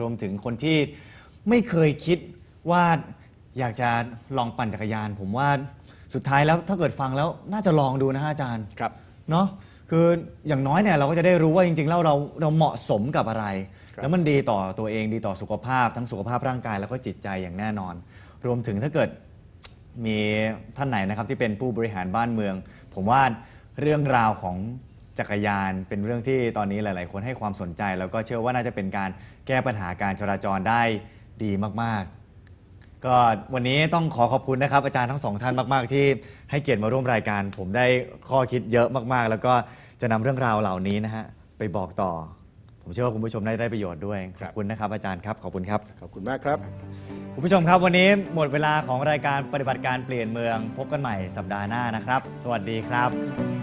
รวมถึงคนที่ไม่เคยคิดว่าอยากจะลองปั่นจักรยาน ผมว่าสุดท้ายแล้วถ้าเกิดฟังแล้วน่าจะลองดูนะฮะอาจารย์ครับเนาะคืออย่างน้อยเนี่ยเราก็จะได้รู้ว่าจริงๆแล้วเราเราเหมาะสมกับอะไรครับแล้วมันดีต่อตัวเองดีต่อสุขภาพ ทั้งสุขภาพร่างกายแล้วก็จิตใจอย่างแน่นอน รวมถึงถ้าเกิดมีท่านไหนนะครับที่เป็นผู้บริหารบ้านเมือง ผมว่าเรื่องราวของ จักรยานเป็นเรื่องที่ตอนนี้หลาย ๆ คนให้ความสนใจ แล้วก็เชื่อว่าน่าจะเป็นการแก้ปัญหาการจราจรได้ดีมาก ๆ ก็วันนี้ต้องขอขอบคุณนะครับ อาจารย์ทั้งสองท่านมาก ๆ ที่ให้เกียรติมาร่วมรายการ ผมได้ข้อคิดเยอะมาก ๆ แล้วก็จะนำเรื่องราวเหล่านี้นะฮะไปบอกต่อ ผมเชื่อว่าคุณผู้ชมได้ได้ประโยชน์ด้วยขอบคุณนะครับ อาจารย์ครับขอบคุณครับ ขอบคุณมากครับ คุณผู้ชมครับวันนี้หมดเวลาของรายการปฏิบัติการเปลี่ยนเมือง พบกันใหม่สัปดาห์หน้านะครับ สวัสดีครับ